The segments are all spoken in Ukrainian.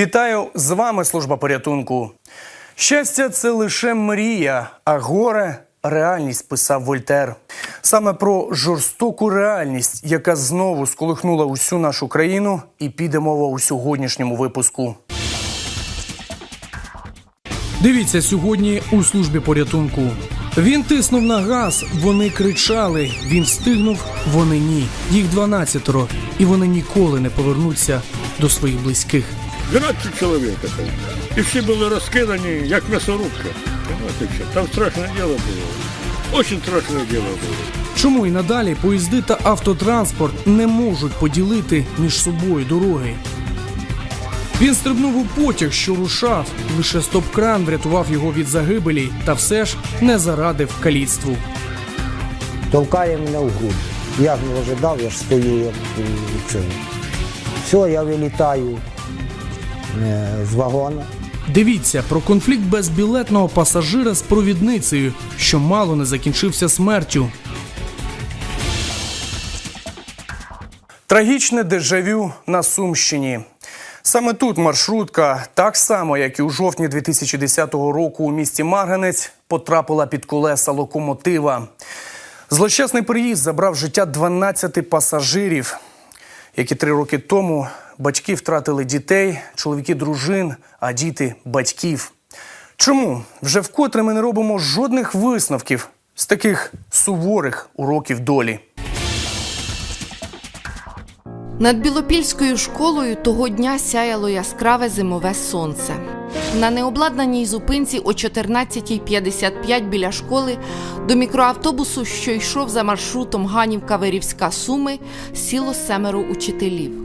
Вітаю з вами служба порятунку. Щастя, це лише мрія, а горе реальність, писав Вольтер. Саме про жорстоку реальність, яка знову сколихнула усю нашу країну, і піде мова у сьогоднішньому випуску. Дивіться сьогодні у службі порятунку. Він тиснув на газ, вони кричали. Він встигнув, вони ні. Їх 12 і вони ніколи не повернуться до своїх близьких. 12 чоловік. І всі були розкидані, як м'ясорубка. Там страшне діло було. Очень страшне діло було. Чому і надалі поїзди та автотранспорт не можуть поділити між собою дороги? Він стрибнув у потяг, що рушав. Лише стоп-кран врятував його від загибелі, та все ж не зарадив каліцтву. толкає мене в груди. Я ж не ожидав, я ж стою як. Все, я вилітаю з вагона. Дивіться про конфлікт безбілетного пасажира з провідницею, що мало не закінчився смертю. Трагічне дежавю на Сумщині. Саме тут маршрутка, так само як і у жовтні 2010 року у місті Марганець, потрапила під колеса локомотива. Злощасний приїзд забрав життя 12 пасажирів, які три роки тому батьки втратили дітей, чоловіки дружин, а діти батьків. Чому вже вкотре ми не робимо жодних висновків з таких суворих уроків долі? Над Білопільською школою того дня сяяло яскраве зимове сонце. На необладнаній зупинці о 14.55 біля школи до мікроавтобусу, що йшов за маршрутом Ганівка-Верівська Суми, сіло семеро учителів.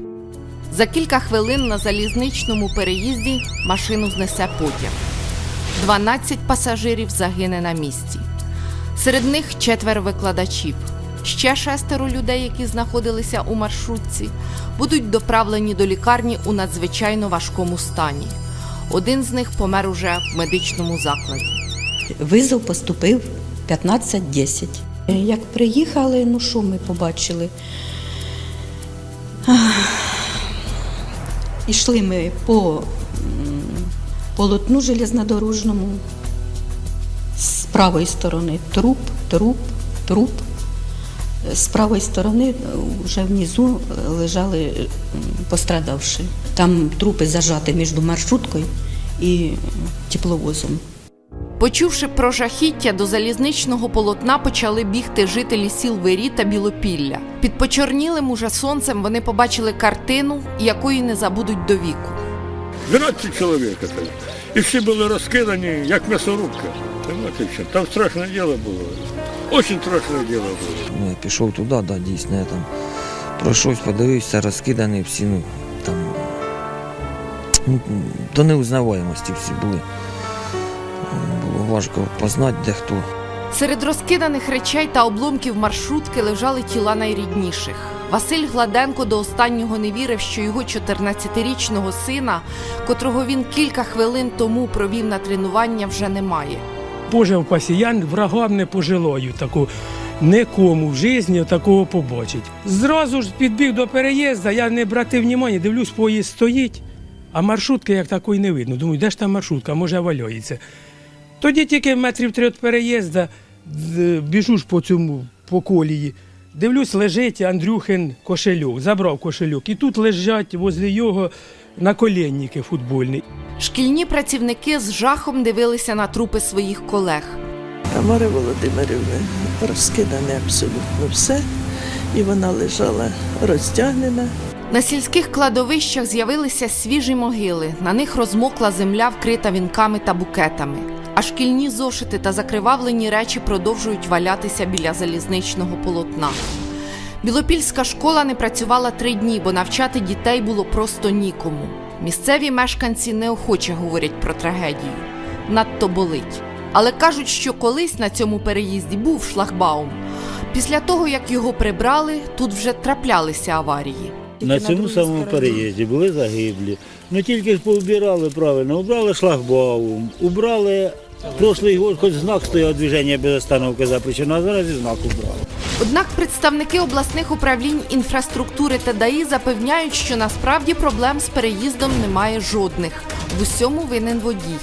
За кілька хвилин на залізничному переїзді машину знесе потяг. 12 пасажирів загине на місці. Серед них четверо викладачів. Ще шестеро людей, які знаходилися у маршрутці, будуть доправлені до лікарні у надзвичайно важкому стані. Один з них помер уже в медичному закладі. Визов поступив 15.10. Як приїхали, ну що ми побачили? Ах, Ішли ми по полотну железнодорожному. З правої сторони труп, труп, труп. З правої сторони е, вже внизу е, лежали пострадавши. Там трупи зажати між маршруткою і тепловозом. Почувши про жахіття, до залізничного полотна почали бігти жителі сіл Вирі та Білопілля. Під почорнілим уже сонцем вони побачили картину, якої не забудуть до віку. 12 чоловік там. І всі були розкидані, як м'ясорубка. Там страшне діло було. Очень страшне діло було. Ну, я пішов туди, да, дійсно, я там пройшовся, подивився, розкидані всі, ну, там, ну, до неузнаваємості всі були. Важко познати, де хто. Серед розкиданих речей та обломків маршрутки лежали тіла найрідніших. Василь Гладенко до останнього не вірив, що його 14-річного сина, котрого він кілька хвилин тому провів на тренування, вже немає. Боже впасі, я врагам не пожелаю таку. Нікому в житті такого побачить. Зразу ж підбіг до переїзду, я не братив внимання, дивлюсь, поїзд стоїть, а маршрутки як такої не видно. Думаю, де ж та маршрутка, може валяється. Тоді тільки метрів три від переїзду біжу ж по цьому по колії. Дивлюсь, лежить Андрюхин кошельок, забрав кошельок. І тут лежать возле його наколенники футбольні. Шкільні працівники з жахом дивилися на трупи своїх колег. Тамари Володимирівни розкидане абсолютно все, і вона лежала розтягнена. На сільських кладовищах з'явилися свіжі могили. На них розмокла земля, вкрита вінками та букетами. А шкільні зошити та закривавлені речі продовжують валятися біля залізничного полотна. Білопільська школа не працювала три дні, бо навчати дітей було просто нікому. Місцеві мешканці неохоче говорять про трагедію. Надто болить. Але кажуть, що колись на цьому переїзді був шлагбаум. Після того, як його прибрали, тут вже траплялися аварії. На цьому самому переїзді були загиблі. Ну тільки ж поубирали правильно, убрали шлагбаум, убрали прошлий год, хоч знак стояв движення без остановки запрещено, а зараз і знак убрали. Однак представники обласних управлінь інфраструктури та ДАІ запевняють, що насправді проблем з переїздом немає жодних. В усьому винен водій.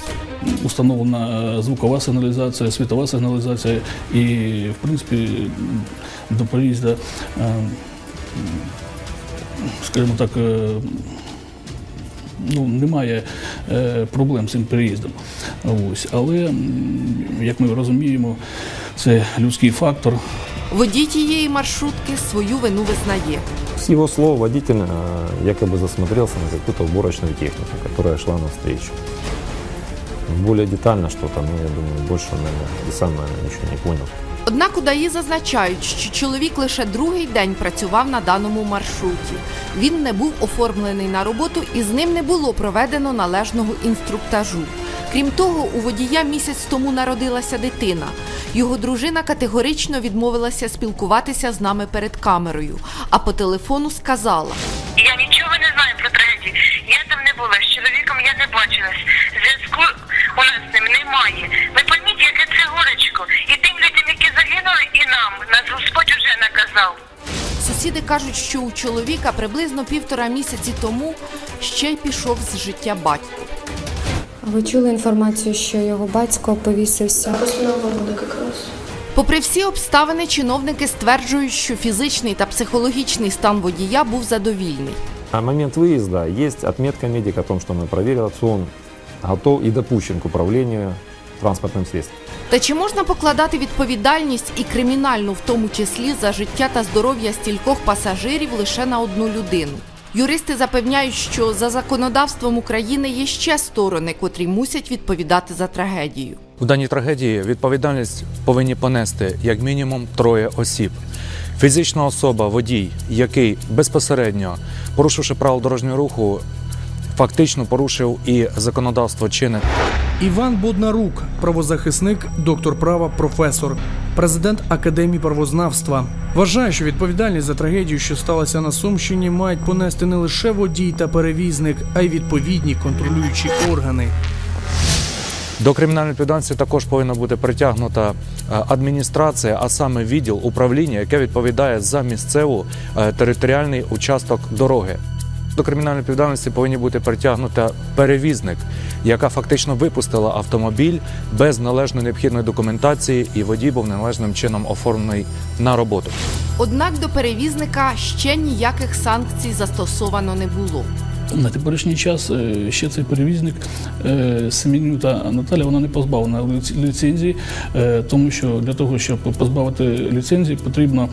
установлена е, звукова сигналізація, світова сигналізація і, в принципі, до переїзду, е, скажімо так, е, ну, немає е, проблем з цим переїздом. Ось. Але, як ми розуміємо, це людський фактор. Водій тієї маршрутки свою вину визнає. С его слов водитель якобы засмотрелся на какую-то уборочную технику, которая шла навстречу. Более детально что-то, ну, я думаю, больше, наверное, и сам, наверное, ничего не понял. Однак у ДАІ зазначають, що чоловік лише другий день працював на даному маршруті. Він не був оформлений на роботу і з ним не було проведено належного інструктажу. Крім того, у водія місяць тому народилася дитина. Його дружина категорично відмовилася спілкуватися з нами перед камерою, а по телефону сказала: Я нічого не знаю про трагедію. Я там не була, з чоловіком я не бачилась. Зв'язку у нас з ним немає. Ви пойміть, яке це горечко. І тим загинули, і нам. Нас Господь уже наказав. Сусіди кажуть, що у чоловіка приблизно півтора місяці тому ще й пішов з життя батько. Ви чули інформацію, що його батько повісився? Попри всі обставини, чиновники стверджують, що фізичний та психологічний стан водія був задовільний. На момент выезда есть отметка медика о том, что мы проверили, что он готов и допущен к управлению транспортным средством. Та чи можна покладати відповідальність і кримінальну, в тому числі за життя та здоров'я стількох пасажирів лише на одну людину? Юристи запевняють, що за законодавством України є ще сторони, котрі мусять відповідати за трагедію. У даній трагедії відповідальність повинні понести як мінімум троє осіб. Фізична особа, водій, який безпосередньо, порушивши правила дорожнього руху, фактично порушив і законодавство чинне. Іван Боднарук, правозахисник, доктор права, професор, президент Академії правознавства. Вважає, що відповідальність за трагедію, що сталася на Сумщині, мають понести не лише водій та перевізник, а й відповідні контролюючі органи. До кримінальної відповідальності також повинна бути притягнута е, адміністрація, а саме відділ управління, яке відповідає за місцеву е, територіальний участок дороги. До кримінальної відповідальності повинні бути притягнута перевізник, яка фактично випустила автомобіль без належної необхідної документації, і водій був неналежним чином оформлений на роботу. Однак до перевізника ще ніяких санкцій застосовано не було. На теперішній час е, ще цей перевізник е, Семенюта Наталя вона не позбавлена ліцензії, е, тому що для того, щоб позбавити ліцензії, потрібно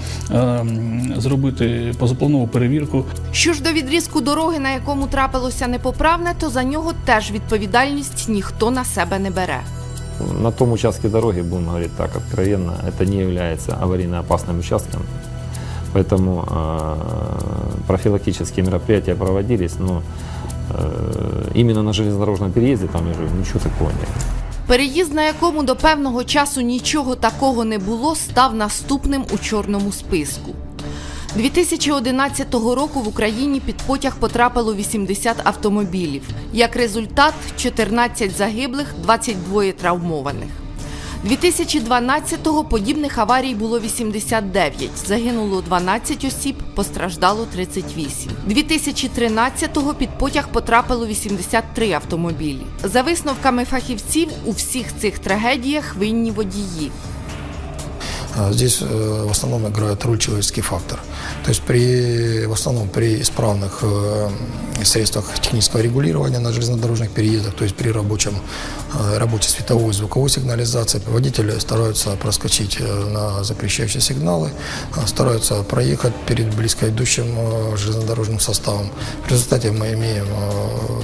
зробити позапланову перевірку. Що ж до відрізку дороги, на якому трапилося непоправне, то за нього теж відповідальність ніхто на себе не бере. На том участке дороги, будем говорить так откровенно, это не является аварийно опасным участком. Поэтому э, профилактические мероприятия проводились, но э, именно на железнодорожном переезде там я говорю, ничего такого нет. Переїзд, на якому до певного часу нічого такого не було, став наступним у чорному списку. 2011 року в Україні під потяг потрапило 80 автомобілів. Як результат 14 загиблих, 22 травмованих. 2012-го подібних аварій було 89, загинуло 12 осіб, постраждало 38. 2013-го під потяг потрапило 83 автомобілі. За висновками фахівців, у всіх цих трагедіях винні водії. А Здесь э, в основном играет роль человеческий фактор. То есть при, в основном при исправных э, средствах технического регулирования на железнодорожных переездах, то есть при рабочем, э, работе световой и звуковой сигнализации, водители стараются проскочить на запрещающие сигналы, стараются проехать перед близко идущим железнодорожным составом. В результате мы имеем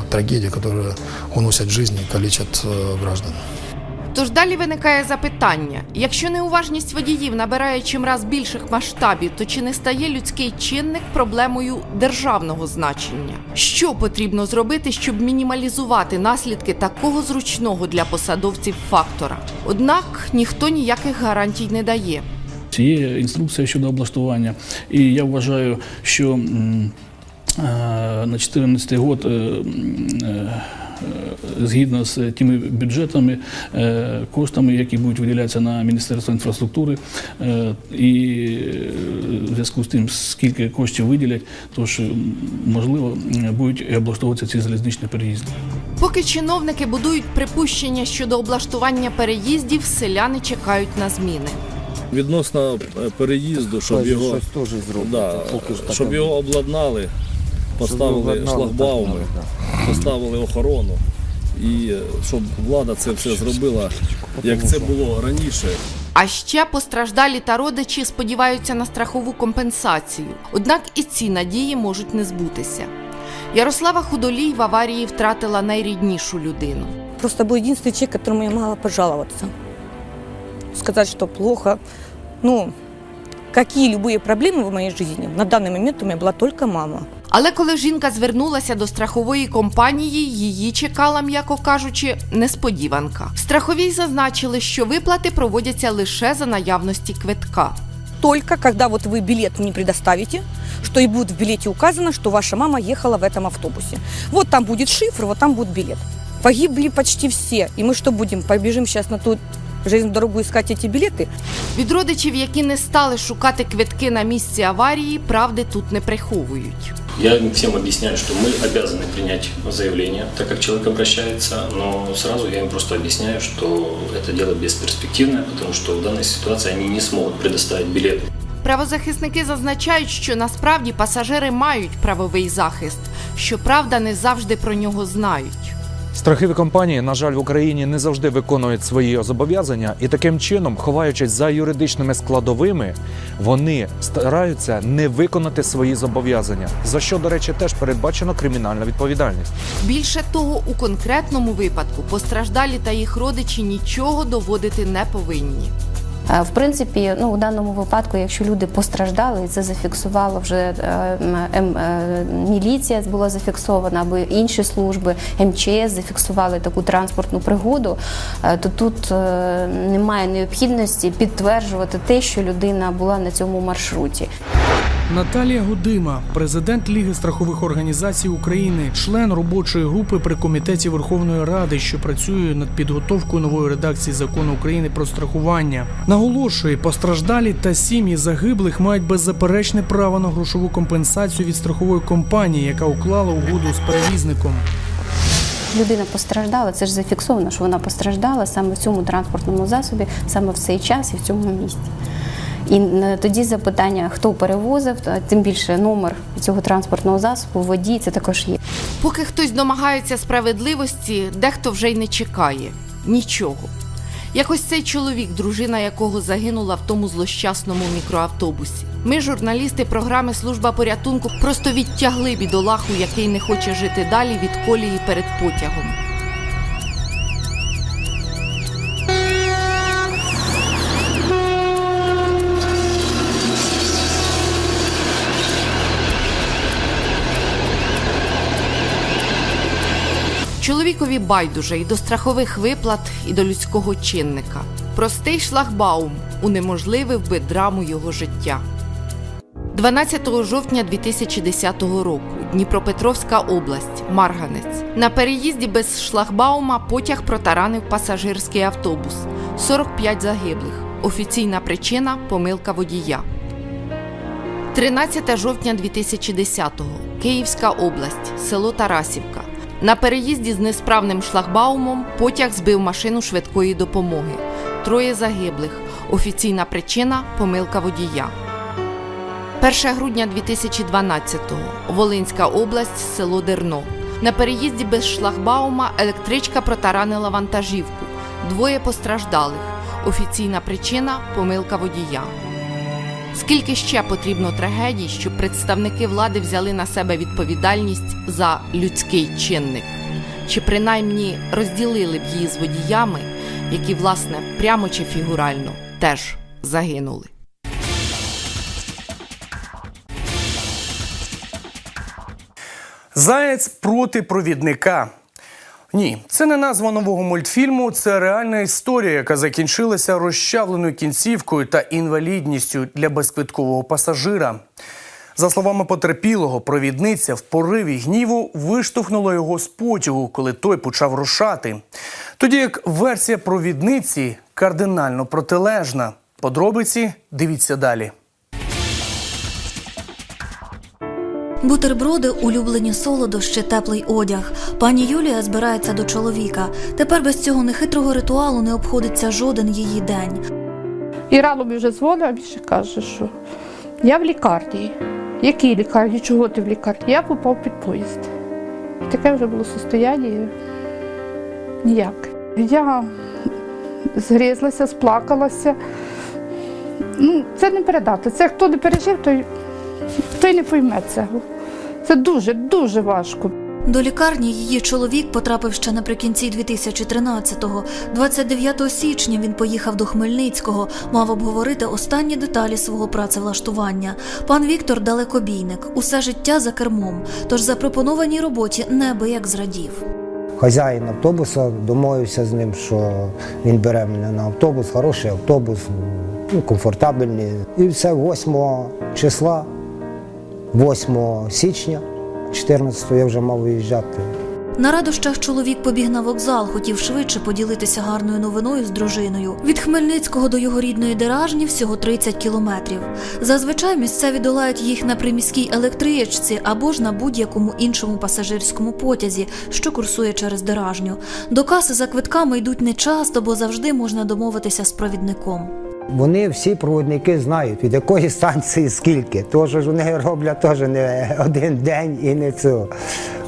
трагедии, которые уносят жизни и калечат граждан. Тож далі виникає запитання: якщо неуважність водіїв набирає чимраз більших масштабів, то чи не стає людський чинник проблемою державного значення? Що потрібно зробити, щоб мінімалізувати наслідки такого зручного для посадовців фактора? Однак ніхто ніяких гарантій не дає. Є інструкція щодо облаштування, і я вважаю, що е, на 2014 год е, е, згідно з тими бюджетами, е, коштами, які будуть виділятися на Міністерство інфраструктури, е, і е, в зв'язку з тим, скільки коштів виділять, тож е, можливо е, будуть облаштовуватися ці залізничні переїзди. Поки чиновники будують припущення щодо облаштування переїздів, селяни чекають на зміни. Відносно е, переїзду, щоб його, щось теж зроблять, да, щоб його обладнали, поставили обладнали, шлагбауми, так поставили охорону. І е, щоб влада це все зробила, як це було раніше. А ще постраждалі та родичі сподіваються на страхову компенсацію. Однак і ці надії можуть не збутися. Ярослава Худолій в аварії втратила найріднішу людину. Просто был единственный человек, которому я могла пожаловаться. Сказать, что плохо. Ну, какие любые проблемы в моей жизни, на данный момент у меня была только мама. Але коли жінка звернулася до страхової компанії, її чекала, м'яко кажучи, несподіванка. В страховій зазначили, що виплати проводяться лише за наявності квитка. Только когда вот вы билет мне предоставите, что и будет в билете указано, что ваша мама ехала в этом автобусе. Вот там будет шифр, вот там будет билет. Погибли почти все. И мы что будем? Побежим сейчас на ту железную дорогу искать эти билеты? Від родичів, які не стали шукати квитки на місці аварії, правди тут не приховують. Я всем объясняю, что мы обязаны принять заявление, так как человек обращается, но сразу я им просто объясняю, что это дело бесперспективное, потому что в данной ситуации они не смогут предоставить билеты. Правозахисники зазначають, що насправді пасажири мають правовий захист, щоправда, не завжди про нього знають. Страхові компанії, на жаль, в Україні не завжди виконують свої зобов'язання, і таким чином, ховаючись за юридичними складовими, вони стараються не виконати свої зобов'язання, за що, до речі, теж передбачено кримінальна відповідальність. Більше того, у конкретному випадку постраждалі та їх родичі нічого доводити не повинні. Е, В принципі, ну у даному випадку, якщо люди постраждали, і це зафіксувало вже е, ем, е, міліція була зафіксована, або інші служби МЧС зафіксували таку транспортну пригоду, то тут немає необхідності підтверджувати те, що людина була на цьому маршруті. Наталія Гудима, президент Ліги страхових організацій України, член робочої групи при комітеті Верховної Ради, що працює над підготовкою нової редакції закону України про страхування, наголошує, постраждалі та сім'ї загиблих мають беззаперечне право на грошову компенсацію від страхової компанії, яка уклала угоду з перевізником. Людина постраждала, це ж зафіксовано, що вона постраждала саме в цьому транспортному засобі, саме в цей час і в цьому місці. І е, тоді запитання, хто перевозив, тим більше номер цього транспортного засобу, водій, це також є. Поки хтось домагається справедливості, дехто вже й не чекає нічого. Якось цей чоловік, дружина якого загинула в тому злощасному мікроавтобусі. Ми, журналісти програми Служба порятунку, просто відтягли бідолаху, який не хоче жити далі від колії перед потягом. Чоловікові байдуже і до страхових виплат, і до людського чинника. Простий шлагбаум унеможливив би драму його життя. 12 жовтня 2010 року Дніпропетровська область, Марганець. На переїзді без шлагбаума потяг протаранив пасажирський автобус. 45 загиблих. Офіційна причина помилка водія. 13 жовтня 2010-го. Київська область, село Тарасівка. На переїзді з несправним шлагбаумом потяг збив машину швидкої допомоги. Троє загиблих. Офіційна причина помилка водія. 1 грудня 2012-го. Волинська область, село Дерно. На переїзді без шлагбаума електричка протаранила вантажівку. Двоє постраждалих. Офіційна причина помилка водія. Скільки ще потрібно трагедій, щоб представники влади взяли на себе відповідальність за людський чинник? Чи принаймні розділили б її з водіями, які, власне, прямо чи фігурально теж загинули? Заєць проти провідника. Ні, це не назва нового мультфільму, це реальна історія, яка закінчилася розчавленою кінцівкою та інвалідністю для безквиткового пасажира. За словами потерпілого, провідниця в пориві гніву виштовхнула його з потягу, коли той почав рушати. Тоді як версія провідниці кардинально протилежна. Подробиці дивіться далі. Бутерброди, улюблені солодощі, теплий одяг. Пані Юлія збирається до чоловіка. Тепер без цього нехитрого ритуалу не обходиться жоден її день. І рано вже дзвонить, а більше каже, що я в лікарні. Якій лікарні? Чого ти в лікарні? Я попав під поїзд. Таке вже було состояння ніяке. Я згрізлася, сплакалася. Ну, це не передати. Це хто не пережив, той, той не пойме цього. Це дуже, дуже важко. До лікарні її чоловік потрапив ще наприкінці 2013-го. 29 січня він поїхав до Хмельницького, мав обговорити останні деталі свого працевлаштування. Пан Віктор далекобійник, усе життя за кермом. Тож запропонованій роботі неабияк зрадів. Хазяїн автобуса домовився з ним, що він бере мене на автобус, хороший автобус, ну, комфортабельний. І все 8 числа, 8 січня, 14 я вже мав виїжджати. На радощах чоловік побіг на вокзал, хотів швидше поділитися гарною новиною з дружиною. Від Хмельницького до його рідної Деражні всього 30 кілометрів. Зазвичай місцеві долають їх на приміській електричці або ж на будь-якому іншому пасажирському потязі, що курсує через Деражню. До каси за квитками йдуть не часто, бо завжди можна домовитися з провідником. Вони всі проводники знають, від якої станції скільки. Що ж вони роблять теж не один день і не цього.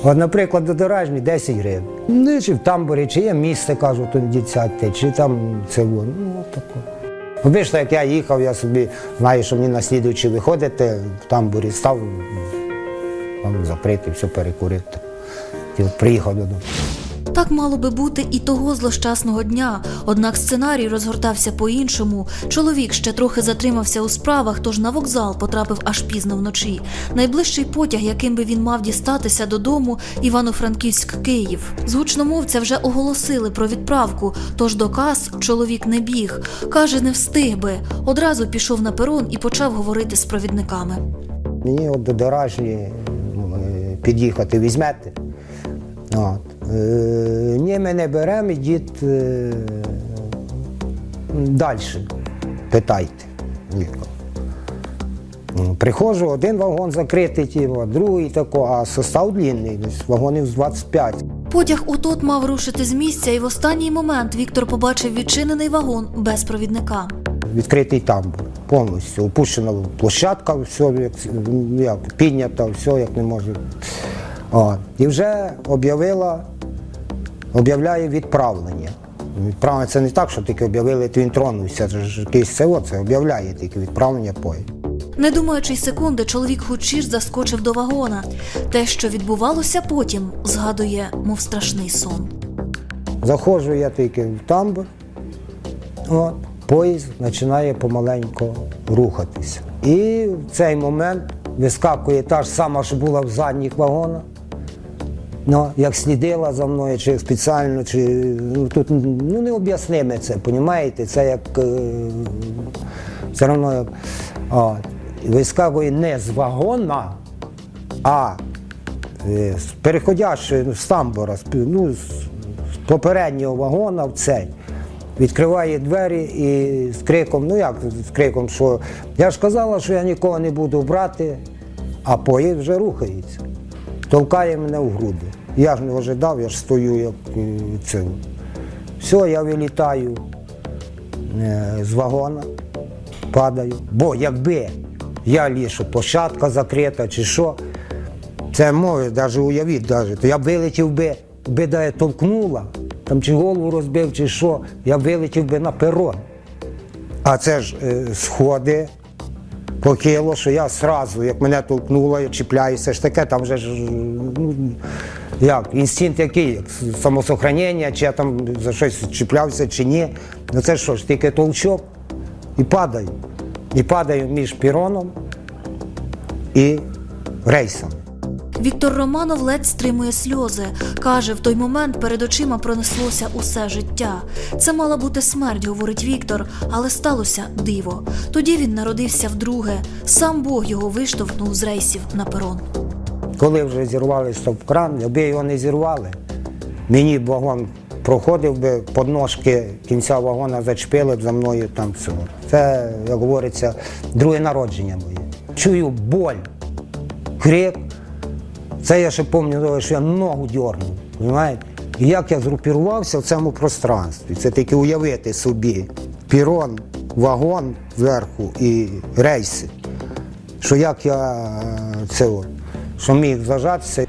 От, наприклад, до Доражні 10 гривень. Ну, чи в тамбурі, чи є місце, кажуть, тоді сядьте, чи там це воно. Ну, таке. Обично, як я їхав, я собі знаю, що мені наслідуючи виходити, в тамбурі став, там закрити, все от приїхав додому. Так мало би бути і того злощасного дня. Однак сценарій розгортався по-іншому. Чоловік ще трохи затримався у справах, тож на вокзал потрапив аж пізно вночі. Найближчий потяг, яким би він мав дістатися додому, Івано-Франківськ-Київ. З гучномовця вже оголосили про відправку, тож до кас чоловік не біг. Каже, не встиг би. Одразу пішов на перон і почав говорити з провідниками. Мені от до ну, е, під'їхати візьмете. От. Е, ні, ми не беремо, ідіть е, далі. Питайте. Віко. Приходжу, один вагон закритий, другий тако, а состав длинний, десь вагонів з 25. Потяг отот мав рушити з місця, і в останній момент Віктор побачив відчинений вагон без провідника. Відкритий тамбур, повністю опущена площадка, все як, як піднята, все як не може. От. І вже об'явила, об'являє відправлення. Відправлення це не так, що тільки об'явили, то він тронувся. Це ж якийсь село, це об'являє тільки відправлення поїзд. Не думаючи секунди, чоловік хучі ж заскочив до вагона. Те, що відбувалося потім, згадує, мов страшний сон. Заходжу я тільки в тамбур, от, поїзд починає помаленьку рухатися. І в цей момент вискакує та ж сама, що була в задніх вагонах. Ну, як слідила за мною, чи спеціально, чи ну, тут ну, необ'яснимо це, розумієте? Це як е, все одно як. Вискакує не з вагона, а е, з переходячи з тамбура, з, ну, з попереднього вагона в цей. Відкриває двері і з криком, ну як з криком, що я ж казала, що я нікого не буду брати, а поїзд вже рухається. Толкає мене в груди. Я ж не ожидав, я ж стою як е, це. Все, я вилітаю е, з вагона, падаю. Бо якби я лішу, площадка закрита чи що, це може навіть уявіть, навіть, то я б вилетів би, би да я толкнула, там чи голову розбив, чи що, я б вилетів би на перон. А це ж е, сходи, покило, що я сразу, як мене толкнуло, я чіпляюся ж таке, там вже ж ну, як, інстинкт який, як самосохранення, чи я там за щось чіплявся, чи ні. Ну це що ж, тільки толчок і падаю. І падаю між піроном і рейсом. Віктор Романов ледь стримує сльози. Каже, в той момент перед очима пронеслося усе життя. Це мала бути смерть, говорить Віктор, але сталося диво. Тоді він народився вдруге. Сам Бог його виштовхнув з рейсів на перон. Коли вже зірвали стоп-кран, якби його не зірвали, мені вагон проходив би, подножки кінця вагона зачепили б за мною там все. Це, як говориться, друге народження моє. Чую боль, крик. Це я ще пам'ятаю, що я ногу дьорнув. Розумієте? І як я згрупірувався в цьому пространстві. Це тільки уявити собі. Пірон, вагон зверху і рейси. Що як я е, це, що міг зажатися.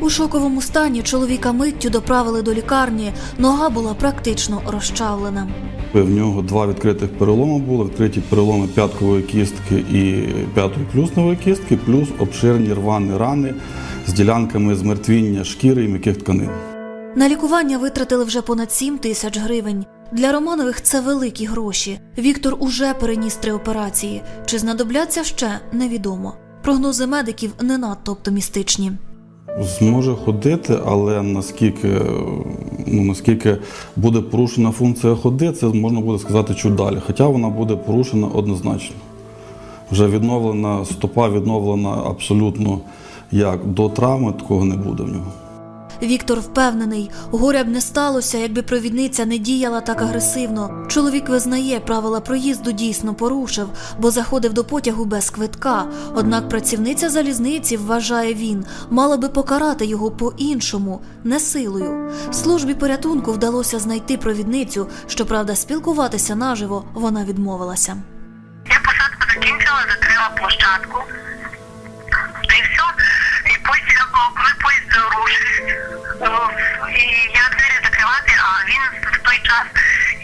У шоковому стані чоловіка миттю доправили до лікарні. Нога була практично розчавлена. В нього два відкритих переломи було, відкриті переломи п'яткової кістки і п'ятої клюснової кістки, плюс обширні рвані рани з ділянками змертвіння шкіри і м'яких тканин. На лікування витратили вже понад 7 тисяч гривень. Для Романових це великі гроші. Віктор уже переніс три операції. Чи знадобляться ще невідомо. Прогнози медиків не надто оптимістичні. Зможе ходити, але наскільки, ну, наскільки буде порушена функція ходи, це можна буде сказати чуть далі. Хоча вона буде порушена однозначно. Вже відновлена стопа, відновлена абсолютно як до травми, такого не буде в нього. Віктор впевнений, горя б не сталося, якби провідниця не діяла так агресивно. Чоловік визнає, правила проїзду дійсно порушив, бо заходив до потягу без квитка. Однак працівниця залізниці, вважає він, мала би покарати його по-іншому, не силою. Службі порятунку вдалося знайти провідницю. Щоправда, спілкуватися наживо вона відмовилася. Я посадку закінчила, закрила площадку. Й все. І потім, коли рушив, ну, і я двері закривати, а він в той час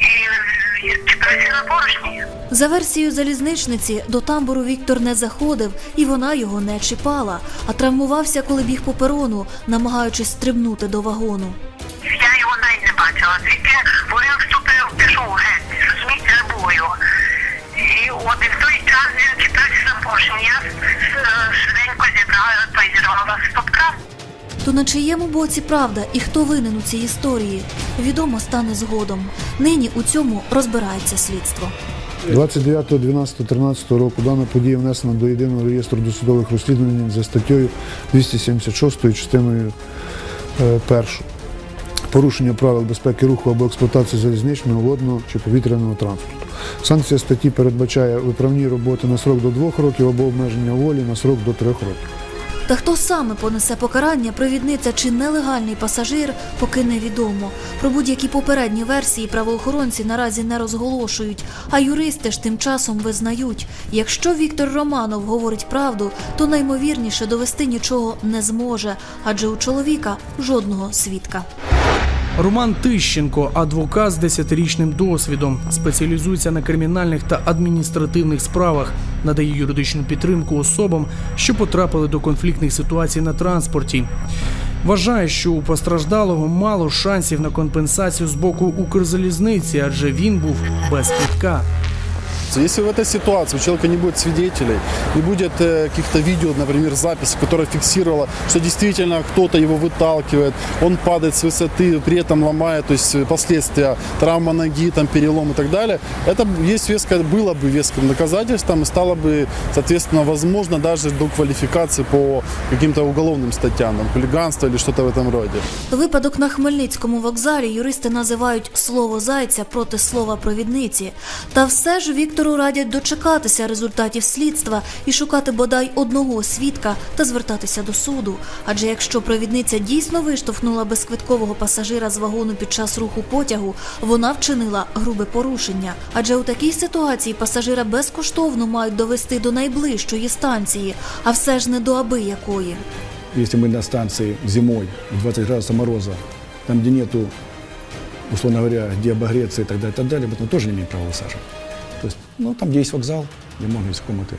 і, чіпився на поручні. За версією залізничниці, до тамбуру Віктор не заходив, і вона його не чіпала, а травмувався, коли біг по перону, намагаючись стрибнути до вагону. Я його навіть не бачила. Звідки, бо він вступив, пішов геть, розумієте, не було його. І от і в той час він чіпився на поручні. Я е, швиденько зібрала, той зірвала стоп-кран. То на чиєму боці правда і хто винен у цій історії, відомо стане згодом. Нині у цьому розбирається слідство. 29.12.13 року дана подія внесена до єдиного реєстру досудових розслідувань за статтею 276 частиною е, першу. Порушення правил безпеки руху або експлуатації залізничного, водного чи повітряного транспорту. Санкція статті передбачає виправні роботи на срок до двох років або обмеження волі на срок до трьох років. Та хто саме понесе покарання, провідниця чи нелегальний пасажир, поки невідомо. Про будь-які попередні версії правоохоронці наразі не розголошують, а юристи ж тим часом визнають, якщо Віктор Романов говорить правду, то наймовірніше довести нічого не зможе, адже у чоловіка жодного свідка. Роман Тищенко, адвокат з 10-річним досвідом, спеціалізується на кримінальних та адміністративних справах, надає юридичну підтримку особам, що потрапили до конфліктних ситуацій на транспорті. Вважає, що у постраждалого мало шансів на компенсацію з боку Укрзалізниці, адже він був без квитка. Если в этой ситуации у человека не будет свидетелей, не будет э, каких-то видео, например, записи, которая фиксировала, что действительно кто-то его выталкивает, он падает с высоты, при этом ломает, то есть э, последствия травма ноги, там, перелом и так далее, это есть веское, было бы веским доказательством и стало бы, соответственно, возможно даже до квалификации по каким-то уголовным статьям, там, хулиганство или что-то в этом роде. Випадок на Хмельницькому вокзалі юристи називають слово зайця проти слова провідниці. Та все ж Віктору радять дочекатися результатів слідства і шукати бодай одного свідка та звертатися до суду. Адже якщо провідниця дійсно виштовхнула безквиткового пасажира з вагону під час руху потягу, вона вчинила грубе порушення. Адже у такій ситуації пасажира безкоштовно мають довести до найближчої станції, а все ж не до аби якої. Если мы на станции зимой в 20 градусов мороза, там, где нету, условно говоря, где обогреться и так далее, и так далее, мы там тоже не имеем права высаживать. Ну, там, есть вокзал, где можно из комнаты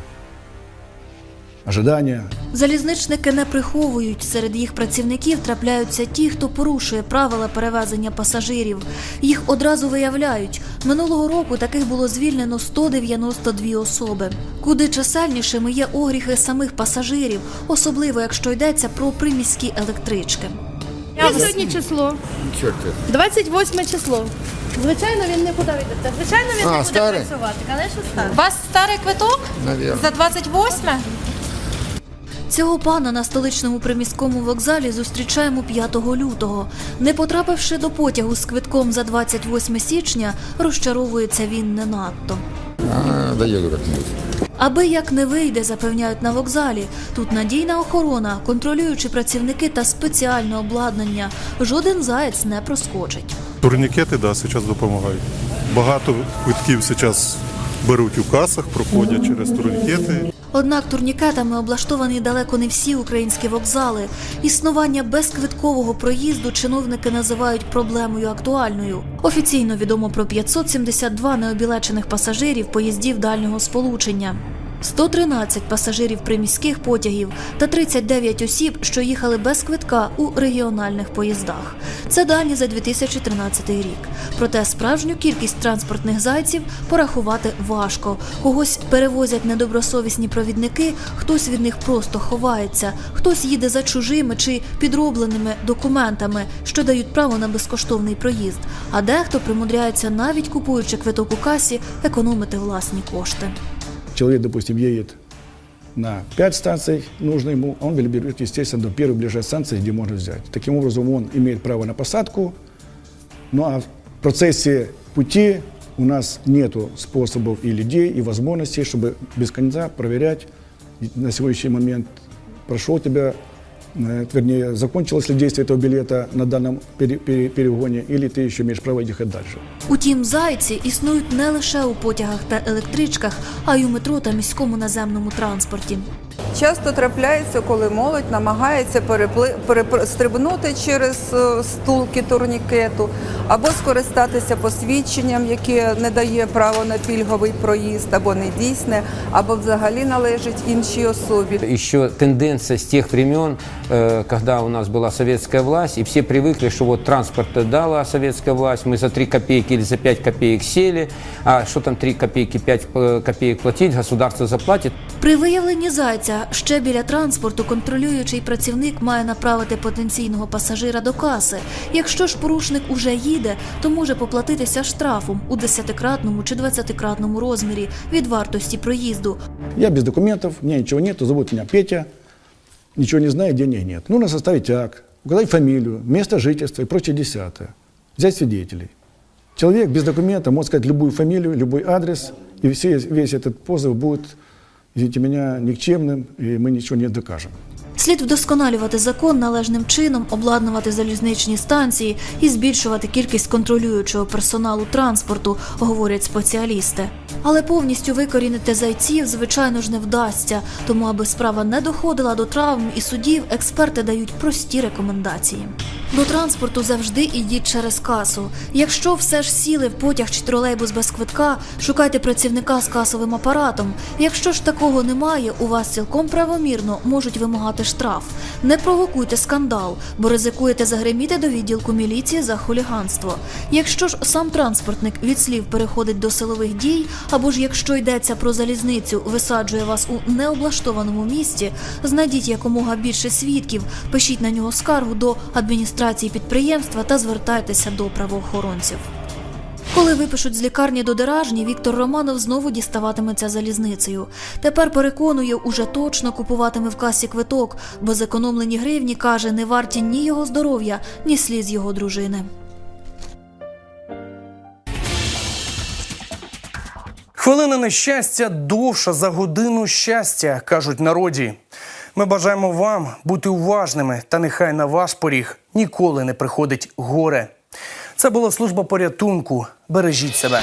ожидания. Залізничники не приховують. Серед їх працівників трапляються ті, хто порушує правила перевезення пасажирів. Їх одразу виявляють. Минулого року таких було звільнено 192 особи. Куди чисельнішими є огріхи самих пасажирів, особливо якщо йдеться про приміські електрички. Яке сьогодні число? 28 число. Звичайно, він не йдете. Звичайно, він А, не буде старий? працювати. Звісно, старий. У вас старий квиток? Навірно. За 28? Цього пана на столичному приміському вокзалі зустрічаємо 5 лютого. Не потрапивши до потягу з квитком за 28 січня, розчаровується він не надто. А, доеду как-нибудь. Аби як не вийде, запевняють на вокзалі. Тут надійна охорона, контролюючі працівники та спеціальне обладнання. Жоден заєць не проскочить. Турнікети да, зараз допомагають. Багато квитків зараз беруть у касах, проходять через турнікети. Однак турнікетами облаштовані далеко не всі українські вокзали. Існування безквиткового проїзду чиновники називають проблемою актуальною. Офіційно відомо про 572 необілечених пасажирів поїздів дальнього сполучення. 113 пасажирів приміських потягів та 39 осіб, що їхали без квитка у регіональних поїздах. Це дані за 2013 рік. Проте справжню кількість транспортних зайців порахувати важко. Когось перевозять недобросовісні провідники, хтось від них просто ховається, хтось їде за чужими чи підробленими документами, що дають право на безкоштовний проїзд. А дехто примудряється, навіть купуючи квиток у касі, економити власні кошти Человек, допустим, едет на 5 станций, нужно ему, он выберет, естественно, до первой ближайшей станции, где можно взять. Таким образом, он имеет право на посадку, ну а в процессе пути у нас нет способов и людей, и возможностей, чтобы без конца проверять И на сегодняшний момент, прошел тебя, э, вернее, закончилось ли действие этого билета на данном пере- пере- перегоне, или ты еще имеешь право ехать дальше. Утім, зайці існують не лише у потягах та електричках, а й у метро та міському наземному транспорті Часто трапляється, коли молодь намагається перепли... перепр- стрибнути через е, стулки турнікету або скористатися посвідченням, яке не дає право на пільговий проїзд, або не дійсне, або взагалі належить іншій особі. Еще тенденция с тех времен, э, когда у нас была советская власть, и все привыкли, что вот транспорт дала советская власть, мы за 3 копейки или за 5 копеек сели, а что там 3 копейки, 5 э, копеек платить, государство заплатит. При виявленні зайця ще біля транспорту контролюючий працівник має направити потенційного пасажира до каси. Якщо ж порушник уже їде, то може поплатитися штрафом у 10-кратному чи 20-кратному розмірі від вартості проїзду. Я без документов, у меня ничего нет, зовут меня Петя, ничего не знаю, денег нет. Нужно составить акт, указать фамилию, место жительства и прочее десятое. Взять свидетелей. Человек без документа может сказать любую фамилию, любой адрес, и все, весь этот позыв будет, извините меня, нікчемним, і ми нічого не докажемо. Слід вдосконалювати закон належним чином, обладнувати залізничні станції і збільшувати кількість контролюючого персоналу транспорту, говорять спеціалісти. Але повністю викорінити зайців, звичайно ж, не вдасться. Тому, аби справа не доходила до травм і судів, експерти дають прості рекомендації. До транспорту завжди ідіть через касу. Якщо все ж сіли в потяг чи тролейбус без квитка, шукайте працівника з касовим апаратом. Якщо ж такого немає, у вас цілком правомірно можуть вимагати штраф. Не провокуйте скандал, бо ризикуєте загриміти до відділку міліції за хуліганство. Якщо ж сам транспортник від слів переходить до силових дій, або ж якщо йдеться про залізницю, висаджує вас у необлаштованому місті, знайдіть якомога більше свідків, пишіть на нього скаргу до адміністрації підприємства та звертайтеся до правоохоронців. Коли випишуть з лікарні до Деражні, Віктор Романов знову діставатиметься залізницею. Тепер переконує, уже точно купуватиме в касі квиток, бо зекономлені гривні каже, не варті ні його здоров'я, ні сліз його дружини. Хвилина нещастя довша за годину щастя, кажуть народі. Ми бажаємо вам бути уважними, та нехай на ваш поріг ніколи не приходить горе. Це була служба порятунку. Бережіть себе.